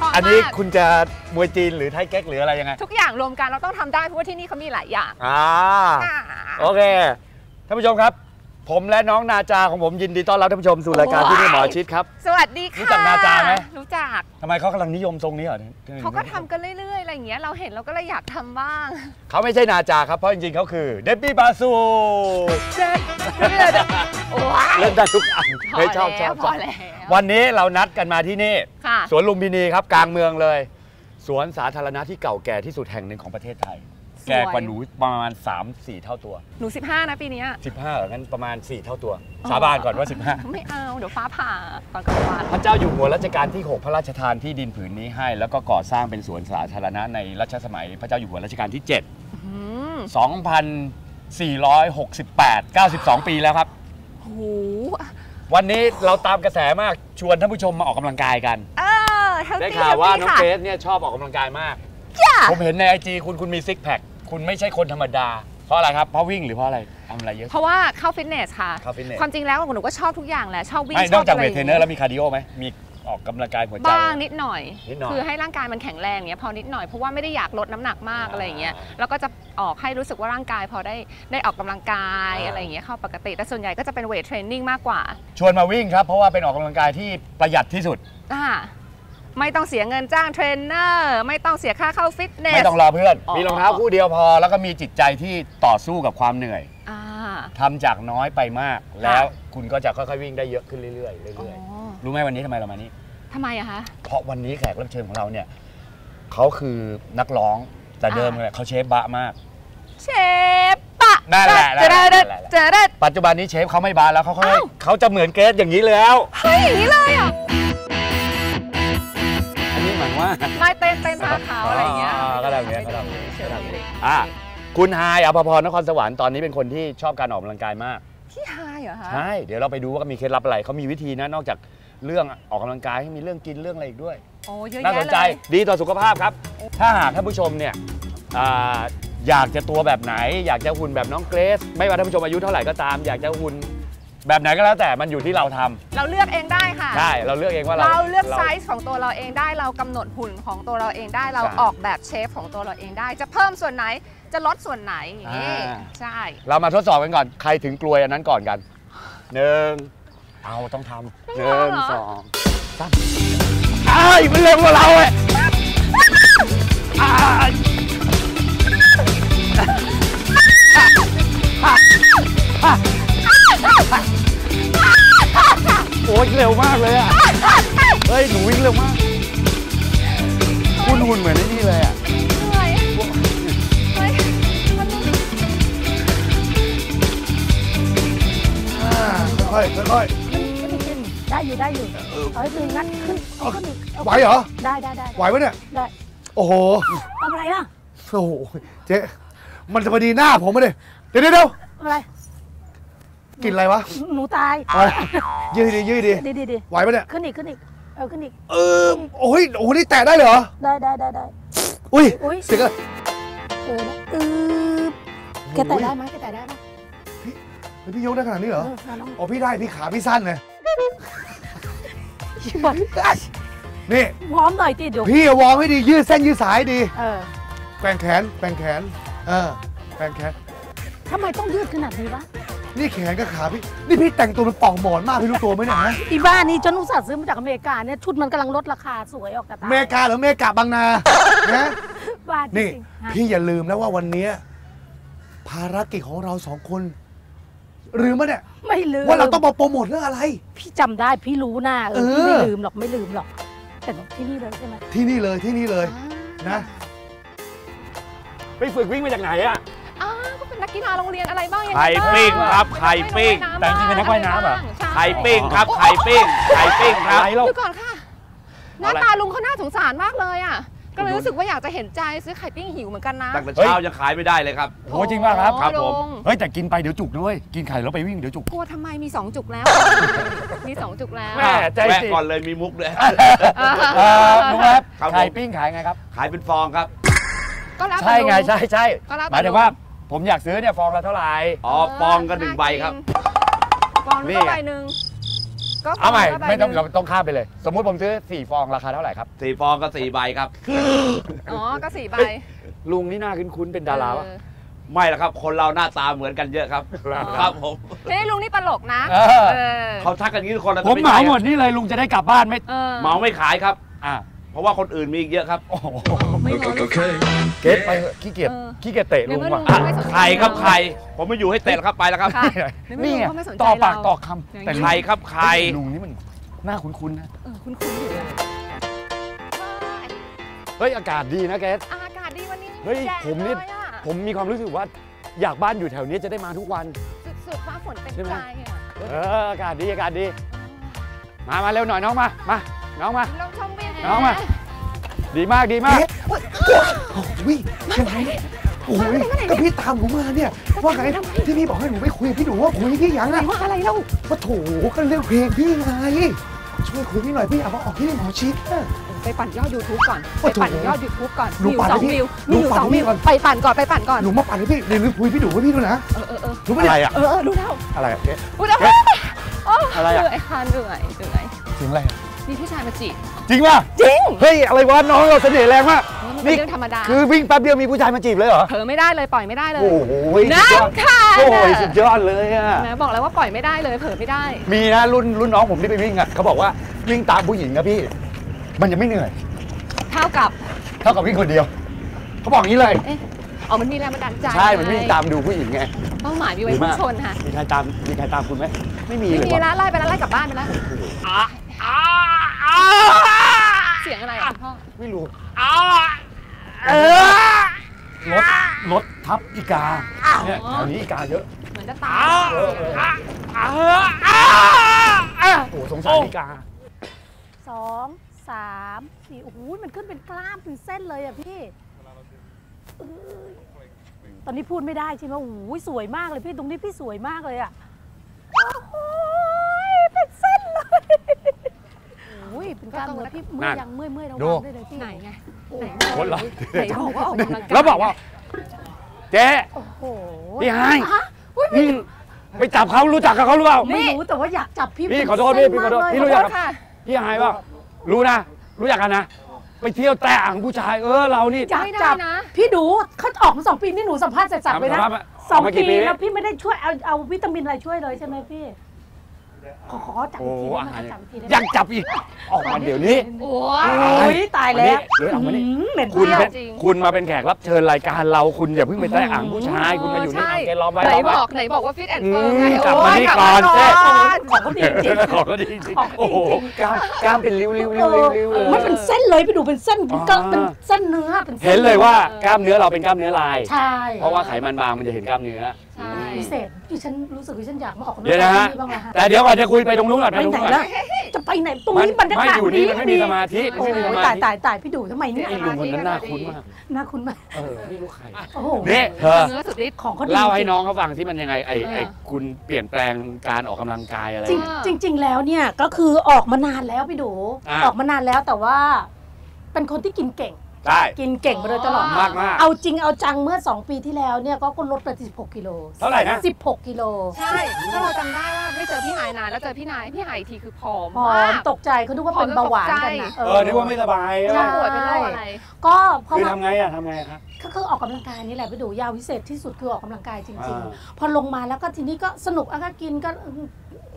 พร้อมอันนี้มากคุณจะมวยจีนหรือไทยเก๊กหรืออะไรยังไงทุกอย่างรวมกันเราต้องทำได้เพราะว่าที่นี่เขามีหลายอย่างอ่าโอเคท่านผู้ชมครับ ผมและน้องนาจาของผมยินดีต้อนรับท่านผู้ชมสู่รายการที่นี่หมอชิดครับ สวัสดีค่ะรู้จักนาจาไหม รู้จักทำไมเขากำลังนิยมทรงนี้เหรอเขาก็ทำกันเรื่อยๆอะไรอย่างเงี้ยเราเห็นเราก็เลยอยากทำบ้างเขาไม่ใช่นาจาครับเพราะจริงๆเขาคือเดบบี้บาซูเจ๊โอ้ยเล่นได้ทุกอันพอเฮ้ยชอบชแล้อวบพชออบแล้ว วันนี้เรานัดกันมาที่นี่ ค่ะ สวนลุมพินีครับกลางเมืองเลย สวนสาธารณะที่เก่าแก่ที่สุดแห่งหนึ่งของประเทศไทย สวย แก่กว่าหนูประมาณ 3-4 เท่าตัว หนู 15 นะปีเนี้ย 15เหรองั้นประมาณ 4 เท่าตัว อ๋อ สาบานก่อนว่า ไม่เอา เดี๋ยวฟ้าผ่าตอนกลางวัน15 พระเจ้าอยู่หัวรัชกาลที่ 6 พระราชทานที่ดินผืนนี้ให้ แล้วก็ก่อสร้างเป็นสวนสาธารณะในรัชสมัยพระเจ้าอยู่หัวรัชกาลที่ 7 อืม2,468 92 ปีแล้วครับโอ้โห วันนี้เราตามกระแสมากชวนท่านผู้ชมมาออกกำลังกายกัน เออเท่าได้ที่ข่าวว่าน้องค่ะเกรซเนี่ยชอบออกกำลังกายมาก จ้าผมเห็นในไอจีคุณคุณมีซิกแพคคุณไม่ใช่คนธรรมดา เพราะอะไรครับ เพราะวิ่งหรือเพราะอะไรทำอะไรเยอะ เพราะว่าเข้าฟิตเนสค่ะ เข้าฟิตเนส ความจริงแล้วหนูก็ชอบทุกอย่างแหละ ชอบวิ่งไม่ชนออบกจากอะไรเวทเทรนเนอร์แล้วมีคาร์ดิโอไหมมี ออกกำลังกายหัวใจบ้างนิดหน่อยนิดหน่อยคือให้ร่างกายมันแข็งแรงเนี้ยพอนิดหน่อยเพราะว่าไม่ได้อยากลดน้ำหนักมากอ่าอะไรอย่างเงี้ยแล้วก็จะออกให้รู้สึกว่าร่างกายพอได้ได้ออกกำลังกายอ่าอะไรอย่างเงี้ยเข้าปกติแต่ส่วนใหญ่ก็จะเป็นเวทเทรนนิ่งมากกว่า ชวนมาวิ่งครับ เพราะว่าเป็นออกกำลังกายที่ประหยัดที่สุดอ่าไม่ต้องเสียเงินจ้างเทรนเนอร์ไม่ต้องเสียค่าเข้าฟิตเนสไม่ต้องรอเพื่อนอ๋อมีรองเท้าคู่เดียวพอ แล้วก็มีจิตใจที่ต่อสู้กับความเหนื่อยอ่าทำจากน้อยไปมาก แล้วคุณก็จะค่อยๆวิ่งได้เยอะขึ้นเรื่อยๆอ๋เรื่อยอๆรู้ไหมวันนี้ทำไมเรามานี่ ทำไมอะคะ เพราะวันนี้แขกรับเชิญของเราเนี่ยเขาคือนักร้องแต่เดิมอ่าเนี่ยเขาเชฟบะมากเชฟปะนั่นแหละนั่จะนแหได้ละนั่นแหละจะได้ปัจจุบันนี้เชฟเขาไม่บาร์แล้วเขาเขาอ้าวเขาจะเหมือนเกรซอย่างนี้แล้วเฮ้ยอย่างนี้เลยอะอันนี้หมายว่าไม่เต้นเต้นท่าเขาอะไรอย่างเงี้ยอ่าก็แบบเนี้ยก็แบบเนี้ยเฉยๆเลยอะคุณไฮายอภพรนครสวรรค์ตอนนี้เป็นคนที่ชอบการออกกำลังกายมากพี่ฮายเหรอคะใช่เดี๋ยวเราไปดูว่ามีเคล็ดลับอะไรเขามีวิธีนะนอกจาก เรื่องออกกำลังกายให้มีเรื่องกินเรื่องอะไรอีกด้วยโอ้เยอะน่าแยะสนเลใจยดีต่อสุขภาพครับ ถ้าหากท่านผู้ชมเนี่ยอ่าอยากจะตัวแบบไหน อยากจะหุ่นแบบน้องเกรซไม่ว่าท่านผู้ชมอายุเท่าไหร่ก็ตาม อยากจะหุ่นแบบไหนก็แล้วแต่มันอยู่ที่เราทำเราเลือกเองได้ค่ะใช่เราเลือกเองว่าเราเราเลือกไซส์ของตัวเราเองได้ เรากำหนดหุ่นของตัวเราเองได้ เราใช่ออกแบบเชฟของตัวเราเองได้ จะเพิ่มส่วนไหนจะลดส่วนไหนอย่างนี้อ่าใช่ เรามาทดสอบกันก่อนใครถึงกลวยอันนั้นก่อนกันหนึ่ง เอาต้องทำหนึ่งสองสามไอ้ายมันเร็วกว่าเราเว้ยอ้ายโอ้ยเร็วมากเลยอะ เฮ้ย หนูวิ่งเร็วมาก คุณหุ่นเหมือนไอ้นี่เลยอะเหนื่ ขึ้นได้อยู่ได้อยู่เอาให้ดึงงัดขึ้นเอาขึ้นอีกๆไหวเหรอ ได้ได้ได้ไหวปะเนี่ย ได้โอ้โห ทำอะไรอะโอ้โห เจ๊ มันจะพอดีหน้าผมมาเลยเดี๋ยวเดี๋ยวเดี๋ยวทำอะไรกลินอะไรวะหนูตายอะไรยืดดียืดดีดีดีดีไหวปะเนี่ย ขึ้นอีกขึ้นอีกเอาขึ้นอีกเออ โอ้ย โอ้โห นี่แตะได้เหรอ ได้ได้ได้ได้ อุ้ยอุ้ยเสียงอะไรเออเออแกแต่ได้ไหมแกแต่ได้ไหมเฮ้ยพี่ยกได้ขนาดนี้เหรอ เออเอาน้อง อ๋อพี่ได้พี่ขาพี่สั้นไงบอกนี่พร้อมหน่อยติเดี๋ยวพี่วอร์มให้ดียืดเส้นยืดสายดีเออแกว่งแขนแกว่งแขน เออแกว่งแขนทำไมต้องยืดขนาดนี้วะนี่แขนกับขาพี่ นี่พี่แต่งตัวเป็นป่องหมอนมากพี่รู้ตัวไหมเนี่ยฮะอีบ้านนี่จนอุตส่าห์ซื้อมาจากอเมริกาเนี่ยชุดมันกำลังลดราคาสวยออกแต่ตาเมกาหรือเมกาบางนานะบ้านจนี่ริงๆฮะพี่อย่าลืมนะว่าวันเนี้ยภารกิจของเราสองคน ลืมปะเนี่ยไม่ลืมว่าเราต้องมาโปรโมทเรื่องอะไร พี่จำได้พี่รู้นะเออเออพี่ไม่ลืมหรอกไม่ลืมหรอก แต่ที่นี่เลยใช่ไหมที่นี่เลยที่นี่เลยนะไปฝึกวิ่งมาจากไหนอะอ้าวก็เป็นนักกีฬาโรงเรียนอะไรบ้างยังไงไข่บ้างปิ้งครับไข่ปิ้งแต่จริงๆเป็นนักว่ายน้ำเหรอใช่ไข่ปิ้งครับไข่ปิ้งไข่ปิ้งครับอะไรเราดูก่อนค่ะหน้าตาลุงเขาน่าสงสารมากเลยอะ ก็เลยรู้สึกว่าอยากจะเห็นใจซื้อไข่ปิ้งหิวเหมือนกันนะตั้งแต่เช้ายังขายไม่ได้เลยครับ โอ้จริงป่ะครับโอ้ครับผมลุงเฮ้ยแต่กินไปเดี๋ยวจุกด้วย กินไข่แล้วไปวิ่งเดี๋ยวจุก กลัวทำไมมี 2 จุกแล้ว มี 2 จุกแล้วแม่ใจแวะสิก่อนเลยมีมุกด้วยเออลุงครับครับผมไข่ปิ้งขายไงครับ ขายเป็นฟองครับ ก็แล้วแต่ใช่ไงลุใช่ใช่ก็แล้วแต่หมายถึงว่าผมอยากซื้อเนี่ยฟองละเท่าไหร่ อ๋อฟองก็หนึ่งใบครับ ฟองนี่ก็ใบหนึ่ง ก็ฟเอาใหม่ก็ใบไม่ต้องหนึ่เราต้องข้ามไปเลย สมมุติผมซื้อสี่ฟองราคาเท่าไหร่ครับ สี่ฟองก็สี่ใบครับ อ๋อก็สี่ใบลุงนี่น่าคุ้นๆเป็นดาราวะเออไม่ละครับ คนเราหน้าตาเหมือนกันเยอะครับ ครับผมเฮ้ยลุงนี่ตลกนะเออ เออเขาทักกันอย่างนี้ทุกคนแล้วผมเหมาหมดนี่เลยลุงจะได้กลับบ้านไหมเออ เหมาไม่ขายครับ อะ เพราะว่าคนอื่นมีอีกเยอะครับโอ้โหไม่งอลูกค้าเกตไปเถอะขี้เกียจเออขี้เกียจเตะลุงในเมื่อว่ะลุงอะไม่สนใจไข่ครับไข่ผมไม่อยู่ให้เตะแล้วครับไปแล้วครับค่ะนี่ไงเขาไม่สนใจต่อปากเราต่อคอย่างำนี้แต่ไข่ครับไข่ลุงนี่มันน่าคุ้นๆนะ เออคุณคุณอยู่เลยเฮ้ย อากาศดีนะเกตอากาศดีวันนี้เฮ้ยแดดผมนี่เลยอะผมมีความรู้สึกว่าอยากบ้านอยู่แถวนี้จะได้มาทุกวัน สุดๆฟ้าฝนเป็นใช่ไหม ใจอะเอออากาศดีอากาศดี มามาเร็วหน่อยน้องมา มา น้องมาลองชมวิว น้องมา ดีมากดีมากเอ๊ะโอ้ยยังไงเนี่ยโอ้ยก็พี่ตามหนูมาเนี่ย ว่าไงที่พี่บอกให้หนูไปคุยกับพี่หนูว่าคุยพี่ยังอะไรอะว่าอะไรเล่าว่าโถก็เรื่องเพลงพี่ไงช่วยคุยพี่หน่อยพี่อยากมาออกที่หมอชิดอะไปปั่นยอด YouTube ก่อนโอ้ไปโถปั่นยอด YouTube ก่อนหนูวิวปั่นสองให้พี่วิวหนูวิวปั่นสองให้พี่วิวก่อนไปปั่นก่อนไปปั่นก่อนหนูมาปั่นให้พี่เดี๋ยวคุยพี่หนูให้พี่ด้วยนะเออเออเออรู้ไหมอะไรเนี่ยอะเออเออรู้แล้วอะไรอะเกตรู้แล้วเอ๊ะโอ้อะไรอะเหนื่อยค่ะเหนื่อยเหนื่อยถึงอะไรอะ มีผู้ชายมาจีบ จริงป่ะจริง เฮ้ย อะไรวะน้องเราเสน่ห์แรงมากมันเป็นเรื่องธรรมดา คือวิ่งแป๊บเดียวมีผู้ชายมาจีบเลยเหรอ เผลอไม่ได้เลยปล่อยไม่ได้เลย โอ้โหนั่สุดยอดนค่ะโอ้ยสุดยอดเลยอะนะบอกแล้วว่าปล่อยไม่ได้เลยเผลอไม่ได้ มีนะรุ่นรุ่นน้องผมที่ไปวิ่งอะเขาบอกว่าวิ่งตามผู้หญิงนะพี่ มันยังไม่เหนื่อย เท่ากับ เท่ากับวิ่งคนเดียว เขาบอกอย่างนี้เลยเอ๊ะอ๋อมันมีแรงบันดาลใจ ใช่ มันวิ่งตามดูผู้หญิงไง เป้าหมายมีไว้ดีพุ่มางกชนค่ะ มีใครตาม มีใครตามคุณไหม ไม่มีไม่เลยมีวะแล้วไล่ไปแล้วไล่กลับบ้านไปแล้ว เสียงอะไรอะคุณพ่อ ไม่รู้รถรถทับอีกาเนี่ยแถวนี้อีกาเยอะเหมือนจะตายเออเออโอ้โหสงสารอีกาสองสามสี่โอ้โหมันขึ้นเป็นกล้ามเป็นเส้นเลยอะพี่เอ้ยตอนนี้พูดไม่ได้ใช่ไหมโอ้โหสวยมากเลยพี่ตรงนี้พี่สวยมากเลยอะโอ้โหเป็นเส้นเลยโอ้ยเป็น กล้ามเนื้อพี่เมื่อยยังเมื่อยเมื่อยระดูวังด้วยเลยพี่ไหนไงโอ้ไหนโหคนละไหนบอกว่าออกกำลังกายแล้วบอกว่า เจ๊โอ้โหพี่ไฮฮะอุ๊ยพี่ไปจับเขารู้จักกับเขาหรือเปล่าไม่รู้แต่ว่าอยากจับพี่พี่เป็นขอโทษพี่พี่ขอโทษเส้นพี่มากรู้เลยจักค่ะพี่ไฮเปล่ารู้นะ รู้จักกันนะไปเที่ยวแต่อ่างผู้ชายเออเรานี่อยากไม่ได้จับนะพี่ดูเขาออกมาสองปีนี่หนูสัมภาษณ์เสร็จสับเลยนะสัมภาษณ์มาสองออกมากี่ปีปีแล้วพี่ไม่ได้ช่วยเอาเอาวิตามินอะไรช่วยเลยใช่ไหมพี่ ขอขอจับโอ้อีกทีอาได้ไหมหารจับอีกทีได้ไหมยังจับอีก ออกมาเดี๋ยวนี้ โอ้โอ้ยตายแล้วเดี๋ยวเอามานี่หืมเหม็นคุณเปรี้ยวเป็นจริง คุณมาเป็นแขกรับเชิญรายการเราคุณอย่าเพิ่งไปแตะอ่างผู้ชายคุณมาอยู่นี่ใช่เอาแกล้อมไว้ไหนล้อมบไว้ อกไหนบอกว่าฟิตแอนด์เฟิร์มไงอืมกลับโอ้มายนี่กลับก่อนมาเจ๊ก่อน ของเขาดีจริงขอก็ดีจริงของโอ้โหกล้ามกล้ามเป็นริ้วริ้วๆริ้วริ้วริ้วเอเลอยมันเป็นเส้นเลยพี่ดูเป็นเส้นอ๋อก็เป็นเส้นเนื้อเป็นส้นเห็นเลยว่ากล้ามเนื้อเราเป็นกล้ามเนื้อลาย ใช่เพราะว่าไขมันบางมันจะเห็นกล้ามเนื้อ ใช่ พิเศษดิฉันรู้สึกว่าฉันอยากมาออกกำลังเดี๋ยวนะกายฮะ ที่นี่บ้างนะฮะแต่เดี๋ยวก่อนจะคุยไปตรงนู้นก่อนไปไปตรงไหนนู้นก่อนแล้วจะไปไหนตรงนี้มันบรรยากาศไม่อยู่นี่มันไม่มีสมาธิโอ้ไม่มีโหสมาตายธิตายตายพี่ดูทำไมเนี่ยไอ้ลุงคนนั้นน่าคุ้นมากน่าคุ้นไหมเออไม่รู้ใครโอ้โหนี่เธอ เนื้อสุดฤทธิ์ ของเขาดีเล่าให้จริงน้องเขาฟังที่มันยังไงไอ้เออ ไอ้คุณเปลี่ยนแปลงการออกกำลังกายอะไรจริงเนี่ย จริงจริง ๆ แล้วเนี่ยก็คือออกมานานแล้วพี่ดูอะ ออกมานานแล้วแต่ว่า เป็นคนที่กินเก่ง ใช่ กินเก่งมาโดยตลอด มากมากเอาจริงเอาจังเมื่อ 2 ปีที่แล้วเนี่ยก็ก็ลดไป16กิโลเท่าไหร่นะ 16 กิโล ใช่ถ้าเราจำได้ว่าไม่เจอพี่หายนานแล้วเจอพี่นายพี่หายอีกทีคือผอมพอมากตกใจเขาดูว่าเป็นเบาหวานกันนะเออนึกว่าไม่สบายเราใช่ป่วยเป็นโรคอะไร ก็พอคือมาทำไงอะทำไงครับก็คือออกกำลังกายนี่แหละพี่ดูยาวิเศษที่สุดคือออกกำลังกายจริงอ่าๆพอลงมาแล้วก็ทีนี้ก็สนุกอะก็กินก็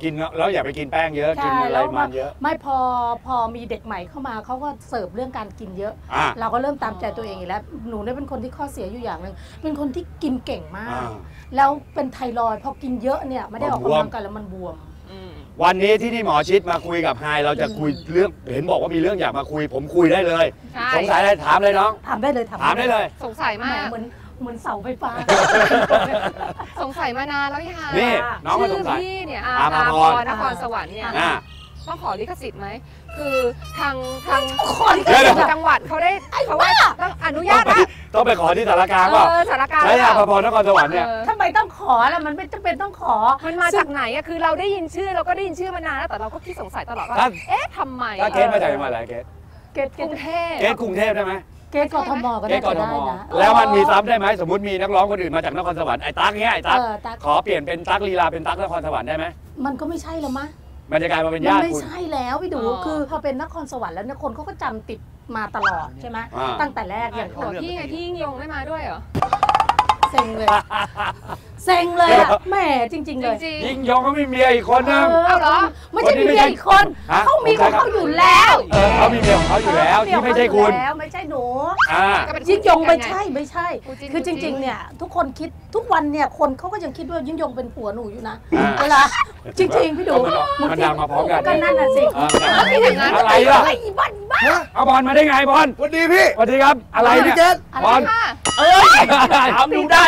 กินแล้วอย่าไปกินแป้งเยอะกินใช่อะไรแล้วมันเยอะ ไม่พอพอมีเด็กใหม่เข้ามาเขาก็เสิร์ฟเรื่องการกินเยอะอ่าเราก็เริ่มตามใจตัวเองอีกแล้วหนูเนี่ยเป็นคนที่ข้อเสียอยู่อย่างหนึ่งเป็นคนที่กินเก่งมากอ่าแล้วเป็นไทรอยด์พอกินเยอะเนี่ยไม่ได้ออกบวมกำลังกายแล้วมันบวมอืมวันนี้ที่นี่หมอชิดมาคุยกับไฮเราจะคุยเรื่องเห็นบอกว่ามีเรื่องอยากมาคุย ผมคุยได้เลยใช่สงสัยอะไรถามเลยน้องถามได้เลยถามถามได้เลย สงสัยแหมมากเหมือน เหมือนเสาไฟฟ้า สงสัยมานานแล้วพี่หายนี่น้องมาสชื่งอสัยพี่เนี่ยอาอาภาภาพพรร นครสวรรค์เนี่ยอ่าต้องขอลิขสิทธิ์ไหม คือทางทางขอลิขสิทธิ์อะจังหวัดเขาได้เขาว่าต้องอนุญาตนะต้องไปขอที่สารกลางเอว่าอสารการใช่ยาพรนครสวรรค์เนี่ยเออทำไมต้องขอล่ะ มันไม่จำเป็นต้องขอ มันมาจากไหนอะคือเราได้ยินชื่อเราก็ได้ยินชื่อมานานแล้วแต่เราก็คิดสงสัยตลอดว่าถ้าเอ๊ะทำไมถ้าเกสมาจากจังหวัดอะไรเกสเกตเกกรุตงเทพเกสกรุงเทพได้ไหม เกตกทมก็เกได้สกจะทได้มนะ แล้วมันมีซ้ำได้ไหมสมมติมีนักร้องคนอื่นมาจากนครสวรรค์ไอ้ตั๊กเนี้ยไอ้ตั๊กเออตั๊ก ขอเปลี่ยนเป็นตั๊กลีลาเป็นตั๊กนครสวรรค์ได้ไหมมันก็ไม่ใช่แล้วมะ มันจะกลายมาเป็นมันญาติไม่คุณ ใช่แล้วพี่ดูอ๋อ คือพอเป็นนครสวรรค์แล้วเนี่ยคนเขาก็จำติดมาตลอดใช่ไหมอ่า ตั้งแต่แรกอย่างหัวพี่ไงพี่ยิ่งยงไม่มาด้วยเหรอ เซ็งเลย เซ็งเลยอะแหมจริง ๆ จเลย ริง ยิ่งยงก็มีเมียอีกคนนึง เอาเหรอ ไม่ใช่คนนี้มีไม่เมีใช่ยอีกคนฮะ เขามีของเขาอยู่แล้วเออเขามีเมียของเขาอยู่แล้วที่ไม่ใช่คุณ แล้วไม่ใช่หนู อ่าก็เป็นยิ่งยงไม่ใช่ไม่ใช่ คู่จิ้นคือจคู่จิ้ริงนๆเนี่ย ทุกคนคิดทุกวันเนี่ยคนเขาก็ยังคิดว่ายิ่งยงเป็นผัวหนูอยู่นะอ่าเวลาจริง ๆ พี่ดูมันมันดังมาพร้อมกัน ก็นั่นน่ะสิอ่าแล้วพี่อย่างนั้นอะไรล่ะไอ้บ้านบ้าฮะเอาบอลมาได้ไงบอลสวัสดีพี่สวัสดีครับ อะไรพี่เนี่ยเกสบอลค่ะ เอ้ยถามดูได้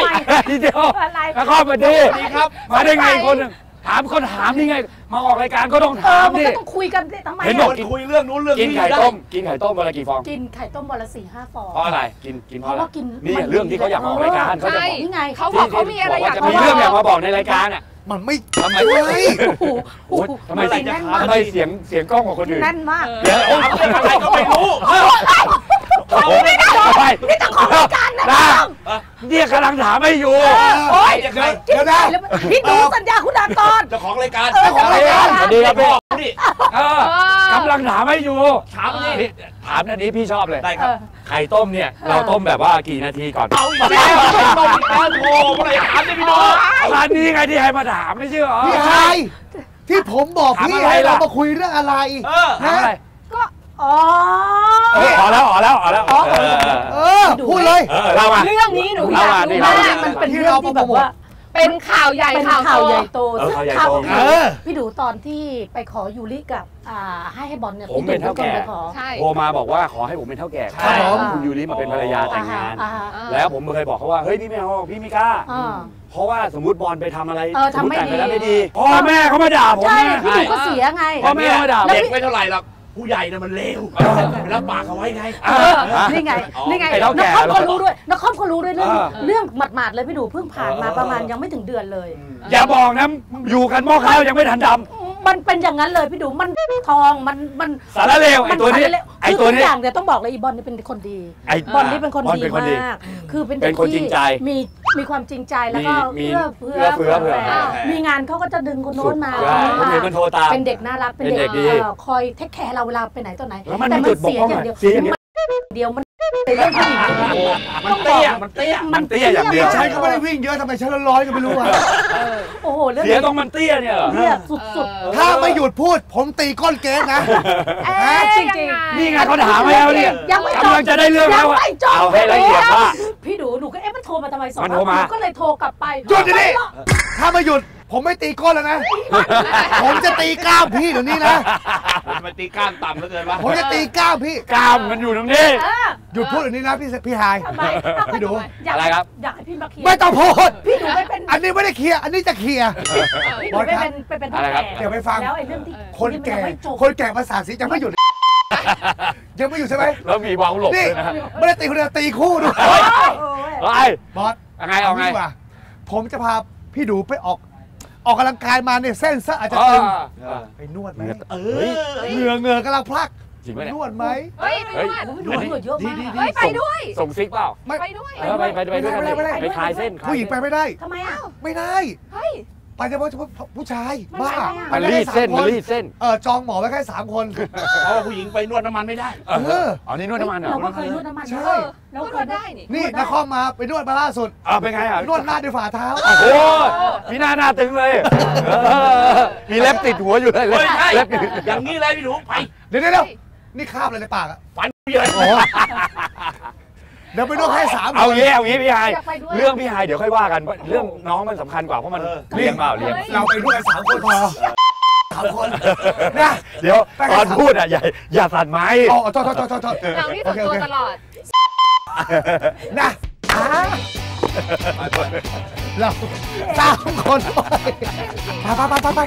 ทีเดียวอะไรนครสวัสดีครับ มาได้ไงคนหนึ่งถามคนถามนี่ไง มาออกรายการก็ต้องเอถาอมมันดิ ก็ต้องคุยกันสิทำไมเห็นบอกอะกินคุยเรื่องนู้นเรื่องกินนี้ไข่ได้ ต้ม กินไข่ต้มวันละกี่ฟอง กินไข่ต้มวันละสี่ห้าฟอง เพราะอะไร กิน กินเพราะอะไรเพราะว่ากินนี่มันเรื่องที่เขาอยากมาออกรายการเขาจะใช่บอกนี่ไงเขาบอกเขามีอะไรอยากจะมีเรื่องอยากมาบอกในรายการอะมันไม่ทำไมเฮ้ยโอ้โหโอ้โอ๊ยโหทำไมแน่นมากทำไมเสียงเสียงกล้องของคนอื่นแน่นมาก เดี๋ยวโอ๊ยอะไรก็ไม่รู้เขาไม่ ได้นี่จะขอรายการนะเนี่ยกำลังถามไม่อยู่โอ๊ยเดี๋ยวเดี๋ยวนะแล้วพี่ดูสัญญาคุณากรเจ้าของรายการเออของรายการสวัสดีครับพี่นี่เออกำลังถามให้อยู่ ถามดินี่ถามอันนี้พี่ชอบเลยได้ครับไข่ต้มเนี่ยเราต้มแบบว่ากี่นาทีก่อนเอาอีกแล้วต้มอีกแล้วโอ้เมื่อไหร่ถามเนี่ยพี่น้องร้านนี้ไงที่ให้มาถามไม่ใช่เหรอพี่ไฮที่ผมบอกพี่ถามอะไรให้เราล่ะมาคุยเรื่องอะไรเออถามอะไรก็ อ๋อเอออ๋อแล้วอ๋อแล้วอ๋อแล้วเออเออเออพูดเลย เออเล่ามา เรื่องนี้หนูอยากรู้เล่ามามากมันเป็นเรื่องที่แบบว่า เป็นข่าวใหญ่เป็นข่าวข่าวโตใหญ่โตเออซึ่งข่าวใหญ่ข่าวโต เออ พี่ดูตอนที่ไปขอยูริกับอ่าให้ให้บอลเนี่ยผมเป็นเท่าแก่ พี่ดูไปขอ ใช่ โทรมาบอกว่าขอให้ผมเป็นเท่าแก่ครับผม คุณยูริมาเป็นภรรยาแต่งงาน อ่าฮะอ่าแล้วผมเคยบอกเขาว่าเฮ้ยพี่ไม่เอาพี่ไม่กล้า อ่า เพราะว่าสมมติบอลไปทำอะไรเออทำไม่สติแต่งปแล้วดี ไม่ดีพ่อแม่เขามาด่าผมใช่นะพี่ดูก็เสียไง พ่อแม่มาด่า แล้ว เด็กพี่ไม่เท่าไหร่หรอก ผู้ใหญ่น่ะมันเลวไปรับปากเขาไว้ไงเออนี่ไงอ๋อนี่ไง ไอ้เท่าแก่นักคอมก็รู้ด้วยนักคอมก็รู้ด้วยเรื่องเออเรื่องหมาดๆเลยพี่ดูเพิ่งผ่านมาเออประมาณยังไม่ถึงเดือนเลย อย่าบอกนะอยู่กันหม้อข้าวยังไม่ทันด มันเป็นอย่างนั้นเลยพี่ดูมันทองมันมันำสารเลวไอ้ตัวนี้มัสารเลไอ้ตัวคือทุกนี้อย่างเนี่ยต้องบอกเลยอีบอลนี่เป็นคนดีไอ้บอลนี่เป็นคนบอลดีเป็นคนดีมากคือเป็นเป็นคนจริงใจมีมีความจริงใจแล้วก็มีเอื้อมีเฟื้อเอื้อเฟื้อแผ่เผื่อมีงานเขาก็จะดึงคนโน้นมาใช่คนอื่นมันโทรตามเป็นเด็กน่ารักเป็นเป็นเด็เด็กกดีเอ่อคอยเทคแคร์เราเวลาไปไหนต่อไหนแล้วมันแต่มีจุดบกพร่องอย่างเดียวเสียอย่างเดียวมันเดียวมันใน เรื่องผู้หญิงมันเตี้ยมันเตี้ยมันเตี้ยอย่างเดียวฉันก็ไม่ได้วิ่งเยอะทำไมฉันร้อยๆก็ไม่รู้อะโอ้โหเรื่องเสียนี้ตรงมันเตี้ยเนี่ยเหรอเนี่ยสุดถ้าไม่หยุดพูดผมตีก้นเกสนะเอ๊ะจริงๆยังไงนี่ไงเขาถามมาแล้วเนี่ยยังไม่จบกำลังจะได้เรื่องแล้วอะยังไม่จบเอาให้ละเอียดว่าๆพี่ดูหนูก็เอ๊ะมันโทรมาทำไมสองมันโทรมาหก็เลยโทรกลับไปหยุดเดี๋ยวนี้ถ้าไม่หยุด ผมไม่ตีก้นแล้วนะ ผมจะตีกล้ามพี่เดี๋ยวนี้นะ มันไปตีก้านต่ำเหลือเกินวะผมจะตีกล้ามพี่ กล้ามมันอยู่ตรงนี้ เออหยุดพูดเดี๋ยวนี้นะพี่พี่ไฮาย ทำไมเอาพี่ดูอยากอะไรครับ อยากให้พี่มาเคลียร์ไม่ต้องพูด พี่ดูไปเป็นอันนี้ไม่ได้เคลียร์ อันนี้จะเคลียร์ พี่ดูไปเป็นไปเป็นอะไรครับ เดี๋ยวไปฟัง แล้วไอ้เรื่องที่คนแก่ที่มัยังไม่จบคนแก่ภาษาทสีจะไม่หยุด ยังไม่หยุดใช่ไหม แล้วมีเบาหลบนี่ด้วยนะไม่ได้ตีคนเดียวตีคู่ด้วยโอ้ยเฮ้ยบอสเอาไงเอาไง ดีกว่าผมจะพาพี่ดูไปออก ออกกำลังกายมาเนี่ยเส้นซะอาจจะเอตึงอไปนวดไหมเอเฮ้ยอเหงื่อเหงื่อกำลังพลักจริงไหมไปเนี่ยนวดไหมเฮ้ยไปเฮ้ยด้วยดูหนูเยอะมากเฮ้ยไปด้วยส่งซิกเปล่าไม่ไปด้วยเออไปไปไปด้วยกันไม่ได้ไม่ได้ไปคลายเส้นคลายผู้หญิงไปไม่ได้ทำไมอะไม่ได้เฮ้ย ไปเฉพาะผู้ชายมันบ้าไปไม่ได้มันรีดเส้นมันรีดเส้นเออจองหมอไว้แค่สามคนเพราะว่าผู้หญิงไปนวดน้ำมันไม่ได้ เอออ๋อนี่นวดน้ำมันเหรอเราก็เคยนวดน้ำมันใช่ เออเราก็เคนวยดได้นี่นี่นครมาไปนวดมาล่าสุดเออเป็นไงอะนวดหน้าด้วยฝ่าเท้า โอ้โหมีหน้าหน้าตึงเลยเออมีเล็บติดหัวอยู่เลยเฮ้ยใช่เล็บติดอย่างนี้เลยพี่หนูไปเดี๋ยวเดี๋ยวเดี๋ยวนี่คราบอะไรในปากอะฟันเยอะโอ้โห เดี๋ยวไปนวดให้สามเอาคนงี้เอางี้พี่ไฮอยากไปด้วยเรื่องพี่ไฮเดี๋ยวค่อยว่ากันเรื่องน้องมันสำคัญกว่าเพราะมันเลี้ยงเปล่าเลี้ยงเราไปนวดกันสามคนพอสามคนนะเดี๋ยวตอนพูดอะอย่าอย่าสั่นไม้อ๋อโทษโทษโทษโทษเรานี่โอส่วนเคโอตัวเคตลอด นะอ่าเราสามคนไปไปไปไปไป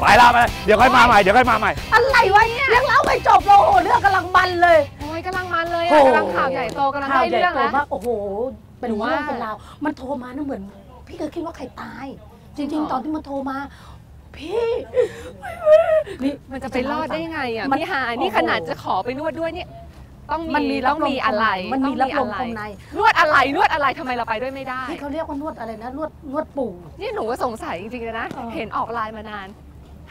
ไปละไปเดี๋ยวค่อยมาใหม่เดี๋ยวค่อยมาใหม่ อะไรวะเรื่องเล่าไม่จบเลยโอ้โหเรื่องกำลังมันเลย โอ้ยกำลังมันเลยโอ้อะโหกำลังข่าวใหญ่โตกำลังข่าวได้ใหญ่เรื่องโตแล้วมากโอ้โห เป็นหนูว่า เรื่องเป็นราวมันโทรมานะเหมือน พี่เคยคิดว่าใครตายจริงๆตอนที่มันโทรมา พี่นี่ มันจะไปรอดได้ยังไงอะมันพี่หายนี่โอ้โห ขนาดจะขอไปนวดด้วยเนี่ย ต้องมันมีมีรัต้บองลมมีอะไรมันมีต้รัอบงลมอะไรคมในนวดอะไรนวดอะไรทำไมเราไปด้วยไม่ได้ ที่เขาเรียกว่านวดอะไรนะนวดนวดปู่ นี่หนูก็สงสัยจริงๆเลยนะ เออ เห็นออกไลน์มานาน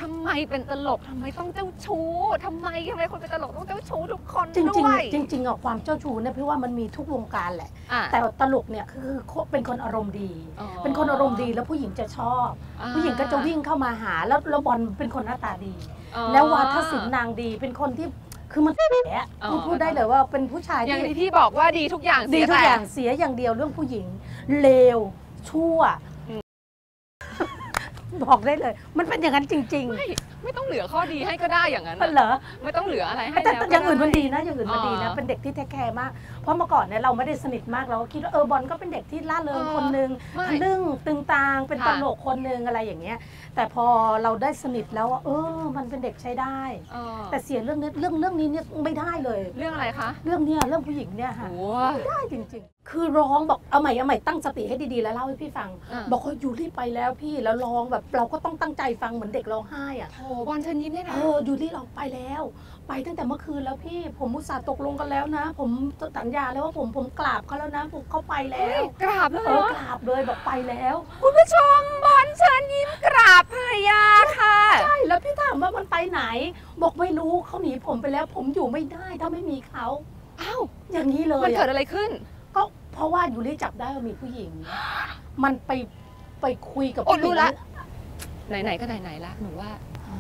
ทำไมเป็นตลกทำไมต้องเจ้าชู้ทำไมทำไมคนเป็นตลกต้องเจ้าชู้ทุกคนจริงด้วยๆจริงๆอะความเจ้าชู้เนี่ยพี่ว่ามันมีทุกวงการแหละ อะแต่ตลกเนี่ยคือเป็นคนอารมณ์ดี อ๋อเป็นคนอารมณ์ดีแล้วผู้หญิงจะชอบ อ่าผู้หญิงก็จะวิ่งเข้ามาหาแล้วแล้วบอลเป็นคนหน้าตาดี อ๋อ แล้ววาทศิลป์นางดีเป็นคนที่คือมันแหละอ๋อพูดพูดได้เลยว่าเป็นผู้ชายอย่างที่ที่พี่บอกว่าดีทุกอย่างดีเสียทุกแต่ อย่างเสียอย่างเดียวเรื่องผู้หญิงเลวชั่วอืม บอกได้เลย มันเป็นอย่างนั้นจริงไไม่ต้องเหลือข้อดีให้ก็ได้อย่างนั้นๆมันอะเหรอไม่ต้องเหลืออะไรให้แต่แล้วแต่ก็อย่างอื่นมันไดีนะอย่างอื่นมันดีนะอ๋อเป็นเด็กที่แท้แคร์มาก เพราะเมื่อก่อนเนี่ยเราไม่ได้สนิทมากเราก็คิดว่าเออบอลก็เป็นเด็กที่ล่าเริงเออคนหนึ่งไม่ทะลึ่งตึงตางเป็นค่ะตลกคนหนึ่งอะไรอย่างเงี้ย แต่พอเราได้สนิทแล้วอะเออ มันเป็นเด็กใช้ได้อ๋อแต่เสียเรื่องนี้เรื่องเรื่องนี้เนี่ยไม่ได้เลย เรื่องอะไรคะเรื่องเนี้ยเรื่องผู้หญิงเนี่ยค่ะโอ้ได้จริง ๆ คือร้องบอกเอาใหม่เอาใหม่ตั้งสติให้ดีๆแล้วเล่าให้พี่ฟังอะบอกว่ายูรี่ไปแล้วพี่แล้วร้องแบบเราก็ต้องตั้งใจฟังเหมือนเด็กร้องไห้อะโหบอลเชิญยิ้มเนี่ยเอนะอยูรี่เราไปแล้ว ไปตั้งแต่เมื่อคืนแล้วพี่ผมมุตส่าห์ตกลงกันแล้วนะ ผมสัญญาแล้วว่าผมผมกราบเขาแล้วนะผมเขาไปแล้เฮ้วยกราบเลยเอเหรออกราบเลยบอกไปแล้ว คุณผู้ชมบอลเชิญยิ้มกราบภรรยาค่ะใช่แล้วพี่ถามว่ามันไปไหน บอกไม่รู้เขาหนีผมไปแล้ว ผมอยู่ไม่ได้ถ้าไม่มีเขาอ้าวอย่างนี้เลยมันเกิดอะอะไรขึ้น ก็เพราะว่ายูรี่จับได้ว่ามีผู้หญิง มันไปไปคุยกับโอ้ผู้หญิรู้งละไหนๆก็ไหนๆละหนูว่า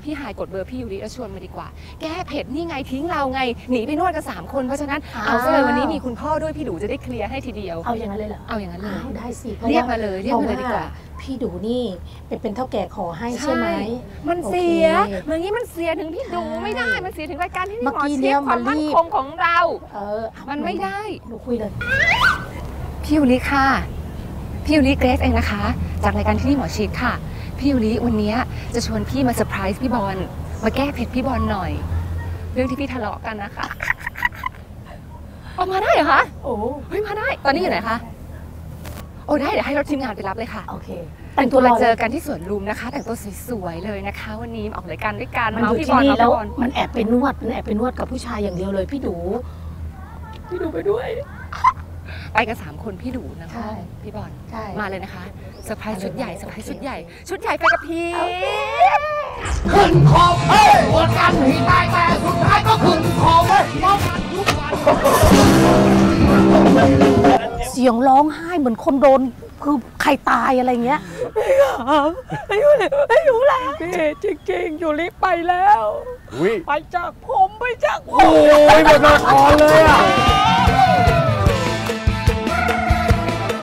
พี่หายกดเบอร์พี่ยูริแล้วชวนมาดีกว่า แก้เผ็ดนี่ไงทิ้งเราไง หนีไปนวดกันสามคน เพราะฉะนั้นเอาซะเลยวันนี้มีคุณพ่อด้วยพี่ดูจะได้เคลียร์ให้ทีเดียว เอาอย่างนั้นเลยเหรอ เอาอย่างนั้นเลยอ้าวได้สิเรียกมาเลยเรียกมาเลยดีกว่าพระพี่ดูนี่เป็นเป็นเท่าแก่ขอให้ใช่ไหม มันเสียโอเคเมื่อกี้มันเสียถึงพี่ดูใช่ไม่ได้ มันเสียถึงรายการที่เมื่พี่อหมอกี้เช็เนี่คยความมันมั่นรีบคงของเรา เออเอามันไม่ได้หนูคุยเลย พี่ยูริค่ะ พี่ยูริเกรซเองนะคะ จากรายการที่นี่หมอชิดค่ะ พี่ยูริวันนี้จะชวนพี่มาเซอร์ไพรส์พี่บอลมาแก้เผ็ดพี่บอลหน่อย เรื่องที่พี่ทะเลาะกันนะคะออกมาได้เหรอคะโอ้เฮ้ยมาได้ ตอนนี้อยู่ไหนคะโอ้ได้เดี๋ยวให้รถทีมงานไปรับเลยค่ะโอเคแต่งตัวรมาลยเจอกันที่สวนลุมนะคะ แต่งตัวสวยๆเลยนะคะ วันนี้มาออกรายการด้วยกันมันเมาอยู่พี่ที่บอลนี่เมาแล้วพี่บอลมันแอบไปนวดมันแอบไปนวดกับผู้ชายอย่างเดียวเลยพี่ดู พี่ดูไปด้วย ไปกันสามคนพี่ดูนะใช่ พี่บอลใช่มาเลยนะคะเซอร์ไพรส์ชุดใหญ่เซอร์ไพรส์โอเคชุดใหญ่ ชุดใหญ่ไปกับพี่ขึ้นขอบเฮ้ยปวดกันหีตายแต่สุดท้ายก็ขึ้นขอบเว้ยมอบกันทุกวันเสียงร้องไห้เหมือนคนโดนคือใครตายอะไรเงี้ยไม่อยู่เลยไม่อยู่แล้วพี่จริงๆ อยู่ลิไปแล้วอุ้ยไปจากผมไปจากผโอ้มยหมดละครเลยอะ